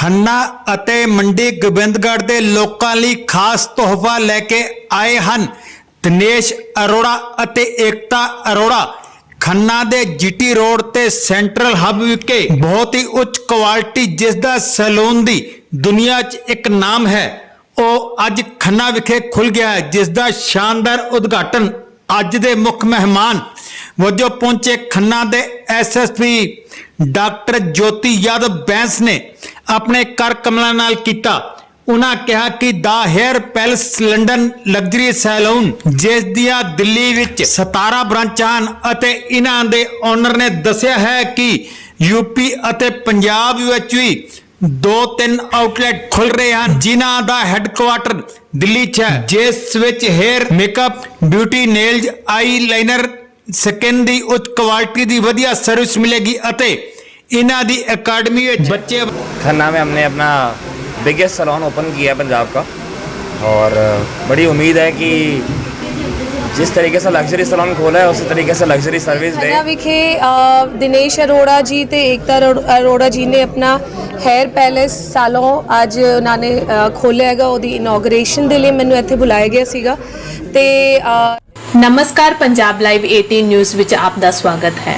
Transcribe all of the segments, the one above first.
ਖੰਨਾ ਅਤੇ ਮੰਡੀ ਗੋਬਿੰਦਗੜ੍ਹ ਦੇ ਲੋਕਾਂ ਲਈ ਖਾਸ ਤੋਹਫਾ ਲੈ ਕੇ ਆਏ ਹਨ। ਦਿਨੇਸ਼ ਅਰੋੜਾ ਅਤੇ ਏਕਤਾ ਅਰੋੜਾ, ਖੰਨਾ ਦੇ ਜੀਟੀ ਰੋਡ ਤੇ ਸੈਂਟਰਲ ਹੱਬ ਵਿਖੇ। ਬਹੁਤ ਹੀ ਉੱਚ ਕੁਆਲਿਟੀ ਜਿਸ ਦਾ ਸੈਲੂਨ ਦੀ ਦੁਨੀਆ 'ਚ ਇੱਕ ਨਾਮ ਹੈ। ਉਹ ਅੱਜ ਖੰਨਾ ਵਿਖੇ ਖੁੱਲ ਗਿਆ ਹੈ, ਜਿਸ ਦਾ ਸ਼ਾਨਦਾਰ ਉਦਘਾਟਨ ਅੱਜ ਦੇ ਮੁੱਖ ਮਹਿਮਾਨ ਵਜੋਂ ਪਹੁੰਚੇ ਖੰਨਾ ਦੇ ਐਸਐਸਪੀ ਡਾਕਟਰ ਜੋਤੀ ਯਾਦਵ ਬੈਂਸ ਨੇ। ਆਪਣੇ ਕਰ ਕਮਲਾਂ ਨਾਲ ਕੀਤਾ। ਉਹਨਾਂ ਕਿਹਾ ਕਿ the hair palace London luxury salon, ਜਿਸ ਦੀਆਂ ਦਿੱਲੀ ਵਿੱਚ 17 ਬ੍ਰਾਂਚਾਂ ਹਨ ਅਤੇ ਇਹਨਾਂ ਦੇ ਓਨਰ ਨੇ ਦੱਸਿਆ ਹੈ ਕਿ ਯੂਪੀ ਅਤੇ ਪੰਜਾਬ ਵਿੱਚ ਵੀ ਦੋ ਤਿੰਨ ਆਊਟਲੈਟ ਖੁੱਲ ਰਹੇ ਹਨ, ਜਿਨ੍ਹਾਂ ਦਾ ਹੈੱਡਕੁਆਟਰ ਦਿੱਲੀ 'ਚ ਹੈ, ਜਿਸ ਵਿੱਚ hair, makeup, beauty, nails eye skin ਦੀ ਉੱਚ ਕੁਆਲਿਟੀ ਦੀ ਵਧੀਆ ਸਰਵਿਸ ਮਿਲੇਗੀ ਅਤੇ ਇਹਨਾਂ ਦੀ ਅਕੈਡਮੀ ਵਿੱਚ ਬੱਚੇ खन्ना में हमने अपना बिगेस्ट सलोन ओपन किया है पंजाब का और बड़ी उम्मीद है कि जिस तरीके से लग्जरी सलोन खोला है उसी तरीके से लग्जरी सर्विस ਖੰਨਾ दे ਵਿਖੇ ਅ, ਦਿਨੇਸ਼ ਅਰੋੜਾ ਜੀ ਤੇ ਏਕਤਾ ਅਰੋ- ਅਰੋੜਾ ਜੀ ਨੇ ਆਪਣਾ ਹੈਅਰ ਪੈਲੇਸ ਸਾਲੋਂ ਅੱਜ ਉਹਨਾਂ ਨੇ ਅ, ਖੋਲ੍ਹਿਆ ਹੈਗਾ ਉਹਦੀ ਇਨੋਗ੍ਰੇਸ਼ਨ ਦੇ ਲਈ ਮੈਨੂੰ ਇੱਥੇ ਬੁਲਾਇਆ ਗਿਆ ਸੀਗਾ ਤੇ ਅ, ਨਮਸਕਾਰ ਪੰਜਾਬ ਲਾਈਵ 18 ਨਿਊਜ਼ ਵਿੱਚ ਆਪ ਦਾ ਸਵਾਗਤ ਹੈ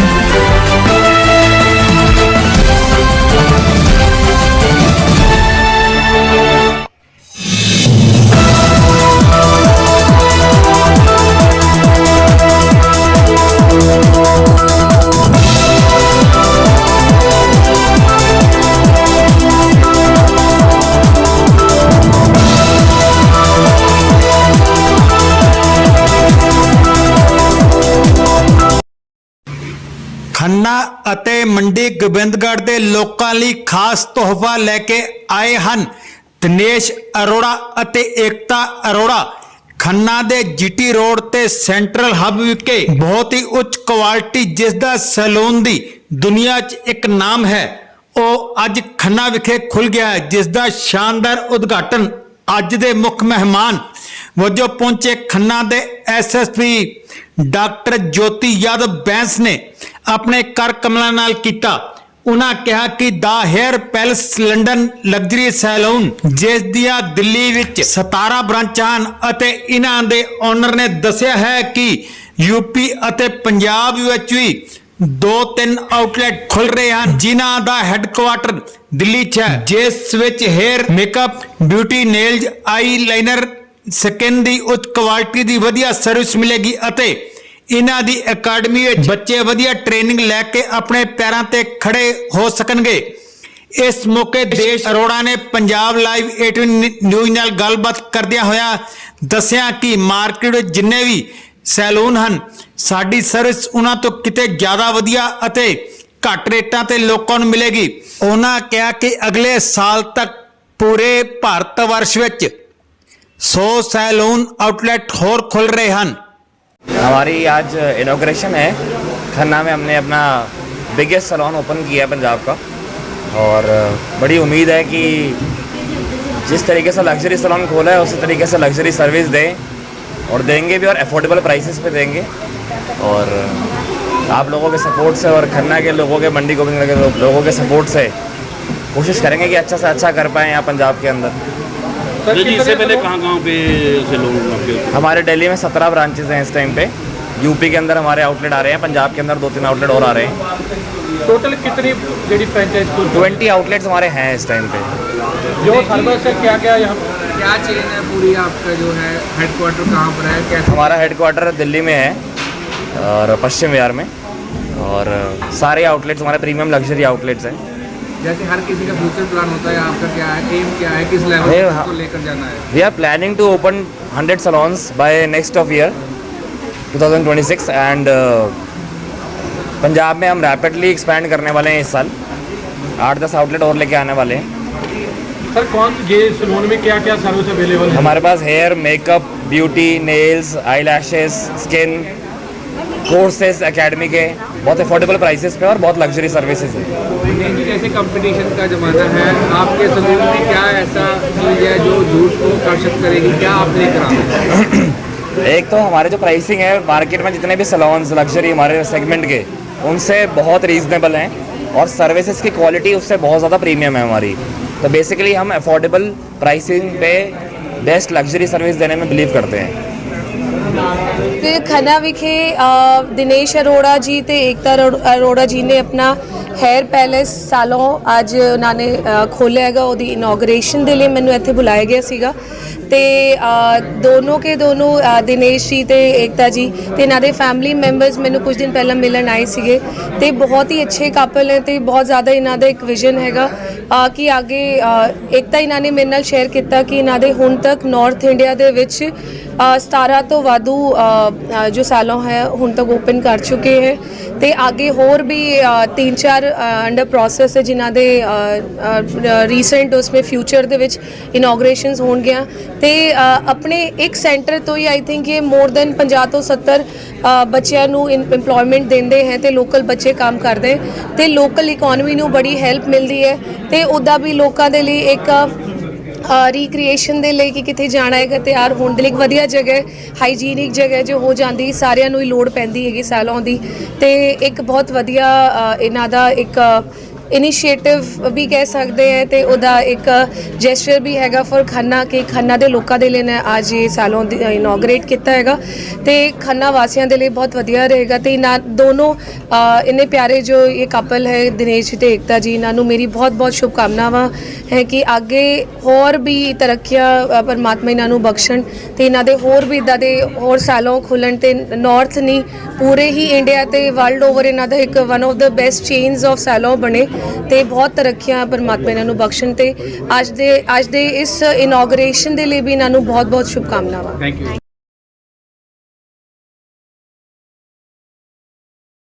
ਖੰਨਾ ਅਤੇ ਮੰਡੀ ਗੋਬਿੰਦਗੜ੍ਹ ਦੇ ਲੋਕਾਂ ਲਈ ਖਾਸ ਤੋਹਫਾ ਲੈ ਕੇ ਆਏ ਹਨ। ਦਿਨੇਸ਼ ਅਰੋੜਾ ਅਤੇ ਏਕਤਾ ਅਰੋੜਾ, ਖੰਨਾ ਦੇ ਜੀਟੀ ਰੋਡ ਤੇ ਸੈਂਟਰਲ ਹੱਬ ਵਿਖੇ ਬਹੁਤ ਹੀ ਉੱਚ ਕੁਆਲਿਟੀ ਜਿਸ ਦਾ ਸੈਲੂਨ ਦੀ ਦੁਨੀਆ 'ਚ ਇੱਕ ਨਾਮ ਹੈ। ਉਹ ਅੱਜ ਖੰਨਾ ਵਿਖੇ ਖੁੱਲ ਗਿਆ ਹੈ, ਜਿਸ ਦਾ ਸ਼ਾਨਦਾਰ ਉਦਘਾਟਨ ਅੱਜ ਦੇ ਮੁੱਖ ਮਹਿਮਾਨ ਵਜੋਂ ਪਹੁੰਚੇ ਖੰਨਾ ਦੇ ਐਸਐਸਪੀ ਡਾਕਟਰ ਜੋਤੀ ਯਾਦਵ ਬੈਂਸ ਨੇ। ਆਪਣੇ ਕਰ ਕਮਲਾਂ ਨਾਲ ਕੀਤਾ। ਉਹਨਾਂ ਕਿਹਾ ਕਿ the hair palace London luxury salon, ਜਿਸ ਦੀਆਂ ਦਿੱਲੀ ਵਿੱਚ 17 ਬ੍ਰਾਂਚਾਂ ਹਨ ਅਤੇ ਇਹਨਾਂ ਦੇ ਓਨਰ ਨੇ ਦੱਸਿਆ ਹੈ ਕਿ ਯੂਪੀ ਅਤੇ ਪੰਜਾਬ ਵਿੱਚ ਵੀ ਦੋ ਤਿੰਨ ਆਊਟਲੈਟ ਖੁੱਲ ਰਹੇ ਹਨ, ਜਿਨ੍ਹਾਂ ਦਾ ਹੈੱਡਕੁਆਟਰ ਦਿੱਲੀ 'ਚ ਹੈ, ਜਿਸ ਵਿੱਚ hair, makeup, beauty, nails eye skin ਦੀ ਉੱਚ ਕੁਆਲਿਟੀ ਦੀ ਵਧੀਆ ਸਰਵਿਸ ਮਿਲੇਗੀ ਅਤੇ ਇਹਨਾਂ ਦੀ ਅਕੈਡਮੀ ਵਿੱਚ ਬੱਚੇ ਵਧੀਆ ਟ੍ਰੇਨਿੰਗ ਲੈ ਕੇ ਆਪਣੇ ਪੈਰਾਂ ਤੇ ਖੜੇ ਹੋ ਸਕਣਗੇ। ਇਸ ਮੌਕੇ ਦੇਸ਼ ਅਰੋੜਾ ਨੇ ਪੰਜਾਬ ਲਾਈਵ 18 ਨਿਊਜ਼ ਨਾਲ ਗੱਲਬਾਤ ਕਰਦਿਆਂ ਹੋਇਆ ਦੱਸਿਆ ਕਿ ਮਾਰਕੀਟ ਵਿੱਚ ਜਿੰਨੇ ਵੀ ਸੈਲੂਨ ਹਨ, ਸਾਡੀ ਸਰਵਿਸ ਉਹਨਾਂ ਤੋਂ ਕਿਤੇ ਜ਼ਿਆਦਾ ਵਧੀਆ ਅਤੇ ਘੱਟ ਰੇਟਾਂ ਤੇ ਲੋਕਾਂ ਨੂੰ ਮਿਲੇਗੀ। ਉਹਨਾਂ ਕਿਹਾ ਕਿ ਅਗਲੇ ਸਾਲ ਤੱਕ ਪੂਰੇ ਭਾਰਤ ਵਰਸ਼ ਵਿੱਚ 100 ਸੈਲੂਨ ਆਊਟਲੈਟ ਹੋਰ ਖੁੱਲ ਰਹੇ ਹਨ। हमारी आज इनोग्रेशन है। खन्ना में हमने अपना बिगेस्ट सलोन ओपन किया है पंजाब का। और बड़ी उम्मीद है कि जिस तरीके से लग्जरी सलोन खोला है, उसी तरीके से लग्जरी सर्विस दें और देंगे भी और अफोर्डेबल प्राइसेस पे देंगे। और आप लोगों के सपोर्ट से और खन्ना के लोगों के, मंडी गोविंद के लोगों के सपोर्ट से कोशिश करेंगे कि अच्छा से अच्छा कर पाएँ यहाँ पंजाब के अंदर। सर जी इससे पहले कहाँ कहाँ पे से लोग आपके हमारे दिल्ली में सत्रह ब्रांचेज हैं इस टाइम पे। यूपी के अंदर हमारे आउटलेट आ रहे हैं पंजाब के अंदर दो तीन आउटलेट और आ रहे हैं। टोटल कितनी जेडी फ्रेंचाइज ट्वेंटी आउटलेट्स हमारे हैं इस टाइम पे। जो है क्या क्या यहाँ क्या चेन है पूरी आपका जो है? हेडक्वार्टर कहाँ पर है? कैसे? हमारा हेडक्वार्टर दिल्ली में है और पश्चिम बिहार में। और सारे आउटलेट्स हमारे प्रीमियम लग्जरी आउटलेट्स हैं। जैसे हर किसी का फ्यूचर प्लान होता है आपका क्या है एम क्या है किस लेवल हाँ। को लेकर जाना है। We are planning to open 100 salons by next of year 2026 and Punjab में हम रैपिडली एक्सपैंड करने वाले हैं इस साल। आठ दस आउटलेट और लेके आने वाले हैं। सर कौन ये सलून में क्या क्या सर्विस अवेलेबल है? हमारे पास hair makeup beauty nails eye skin courses academy के बहुत अफोर्डेबल प्राइसेस पे और बहुत लग्जरी सर्विसेज़ है। जैसे कंपटीशन का जमाना है आपके सलून में क्या ऐसा चीज़ है जो दूर को आकर्षित करेगी? क्या आप लेकर एक तो हमारे जो प्राइसिंग है मार्केट में जितने भी सलोन्स लग्जरी हमारे सेगमेंट के उनसे बहुत रीजनेबल हैं और सर्विसेज़ की क्वालिटी उससे बहुत ज़्यादा प्रीमियम है हमारी। तो बेसिकली हम अफोर्डेबल प्राइसिंग पे बेस्ट लग्जरी सर्विस देने में बिलीव करते हैं। ਤੇ ਖੰਨਾ ਵਿਖੇ ਦਿਨੇਸ਼ ਅਰੋੜਾ ਜੀ ਤੇ ਏਕਤਾ ਅਰੋ- ਅਰੋੜਾ ਜੀ ਨੇ ਆਪਣਾ ਹੈਅਰ ਪੈਲੇਸ ਸਾਲੋਂ ਅੱਜ ਉਹਨਾਂ ਨੇ ਅ, ਖੋਲ੍ਹਿਆ ਹੈਗਾ। ਉਹਦੀ ਇਨੋਗ੍ਰੇਸ਼ਨ ਦੇ ਲਈ ਮੈਨੂੰ ਇੱਥੇ ਬੁਲਾਇਆ ਗਿਆ ਸੀਗਾ। ਤੇ ਦੋਨੋਂ ਕੇ ਦੋਨੋਂ ਦਿਨੇਸ਼ ਜੀ ਤੇ ਏਕਤਾ ਜੀ ਤੇ ਇਹਨਾਂ ਦੇ ਫੈਮਿਲੀ ਮੈਂਬਰਸ ਮੈਨੂੰ ਕੁਝ ਦਿਨ ਪਹਿਲਾਂ ਮਿਲਣ ਆਏ ਸੀਗੇ। ਤੇ ਬਹੁਤ ਹੀ ਅੱਛੇ ਕਪਲ ਹੈ ਤੇ ਬਹੁਤ ਜ਼ਿਆਦਾ ਇਹਨਾਂ ਦਾ ਇੱਕ ਵਿਜ਼ਨ ਹੈਗਾ ਕਿ ਅੱਗੇ ਏਕਤਾ ਇਹਨਾਂ ਨੇ ਮੇਰੇ ਨਾਲ ਸ਼ੇਅਰ ਕੀਤਾ ਕਿ ਇਹਨਾਂ ਦੇ ਹੁਣ ਤੱਕ ਨਾਰਥ ਇੰਡੀਆ ਦੇ ਵਿੱਚ ਅ, 17 ਤੋਂ ਵਾਧੂ ਜੋ ਸੈਲੋਂ ਹੈ ਹੁਣ ਤੱਕ ਓਪਨ ਕਰ ਚੁੱਕੇ ਹੈ। ਤੇ ਅੱਗੇ ਹੋਰ ਵੀ ਤਿੰਨ ਚਾਰ ਅੰਡਰ ਪ੍ਰੋਸੈਸ ਹੈ ਜਿਨ੍ਹਾਂ ਦੇ ਰੀਸੈਂਟ ਉਸਮੇ ਫਿਊਚਰ ਦੇ ਵਿੱਚ ਇਨੋਗ੍ਰੇਸ਼ਨਸ ਹੋਣਗੀਆਂ। ਤੇ ਆਪਣੇ ਇੱਕ ਸੈਂਟਰ ਤੋਂ ਹੀ ਆਈ ਥਿੰਕ ਇਹ ਮੋਰ ਦੈਨ 50 ਤੋਂ 70 ਬੱਚਿਆਂ ਨੂੰ ਏਮਪਲੋਇਮੈਂਟ ਦਿੰਦੇ ਹੈ ਤੇ ਲੋਕਲ ਬੱਚੇ ਕੰਮ ਕਰਦੇ। ਤੇ ਲੋਕਲ ਇਕਨੋਮੀ ਨੂੰ ਬੜੀ ਹੈਲਪ ਮਿਲਦੀ ਹੈ ਤੇ ਉਹਦਾ ਵੀ ਲੋਕਾਂ ਦੇ ਲਈ ਇੱਕ ਰੀਕ੍ਰੀਏਸ਼ਨ ਦੇ ਲਈ ਕਿ ਕਿੱਥੇ ਜਾਣਾ ਹੈਗਾ ਤਿਆਰ ਹੋਣ ਦੇ ਲਈ ਇੱਕ ਵਧੀਆ ਜਗ੍ਹਾ ਹਾਈਜੀਨਿਕ ਜਗ੍ਹਾ ਹੈ ਜੋ ਹੋ ਜਾਂਦੀ, ਸਾਰਿਆਂ ਨੂੰ ਹੀ ਲੋੜ ਪੈਂਦੀ ਹੈਗੀ ਸੈਲੋਂ ਦੀ। ਤੇ ਇੱਕ ਬਹੁਤ ਵਧੀਆ ਇਹਨਾਂ ਦਾ ਇੱਕ ਇਨੀਸ਼ੀਏਟਿਵ ਵੀ ਕਹਿ ਸਕਦੇ ਹੈ ਤੇ ਉਹਦਾ ਇੱਕ ਜੈਸਚਰ ਵੀ ਹੈਗਾ ਫॉर ਖੰਨਾ ਕਿ ਖੰਨਾ ਦੇ ਲੋਕਾਂ ਦੇ ਲਈ ਨਾ ਅੱਜ ਇਹ ਸਾਲੋਂ ਇਨੋਗਰੇਟ ਕੀਤਾ ਹੈਗਾ ਤੇ ਖੰਨਾ ਵਾਸੀਆਂ ਦੇ ਲਈ ਬਹੁਤ ਵਧੀਆ ਰਹੇਗਾ ਤੇ ਇਹਨਾਂ ਦੋਨੋਂ ਇੰਨੇ ਪਿਆਰੇ ਜੋ ਇਹ ਕਪਲ ਹੈ ਦਿਨੇਸ਼ ਜੀ ਤੇ ਏਕਤਾ ਜੀ, ਇਹਨਾਂ ਨੂੰ ਮੇਰੀ ਬਹੁਤ ਬਹੁਤ ਸ਼ੁਭਕਾਮਨਾਵਾਂ ਹੈ ਕਿ ਅੱਗੇ ਹੋਰ ਵੀ ਤਰੱਕੀਆਂ ਪਰਮਾਤਮਾ ਇਹਨਾਂ ਨੂੰ ਬਖਸ਼ਣ ਤੇ ਇਹਨਾਂ ਦੇ ਹੋਰ ਵੀ ਇਦਾਂ ਦੇ ਹੋਰ ਸਾਲੋਂ ਖੁੱਲਣ ਤੇ ਨਾਰਥ ਨਹੀਂ ਪੂਰੇ ਹੀ ਇੰਡੀਆ ਤੇ ਵਰਲਡ ਓਵਰ ਇਹਨਾਂ ਦਾ ਇੱਕ one of the best chains of salon ਬਣੇ। ਤੇ ਬਹੁਤ ਤਰੱਕੀਆਂ ਪਰਮਾਤਮਾ ਇਹਨਾਂ ਨੂੰ ਬਖਸ਼ਣ ਤੇ ਅੱਜ ਦੇ ਅੱਜ ਦੇ ਇਸ ਇਨੋਗਰੇਸ਼ਨ ਦੇ ਲਈ ਵੀ ਇਹਨਾਂ ਨੂੰ ਬਹੁਤ ਬਹੁਤ ਸ਼ੁਭਕਾਮਨਾਵਾਂ। Thank you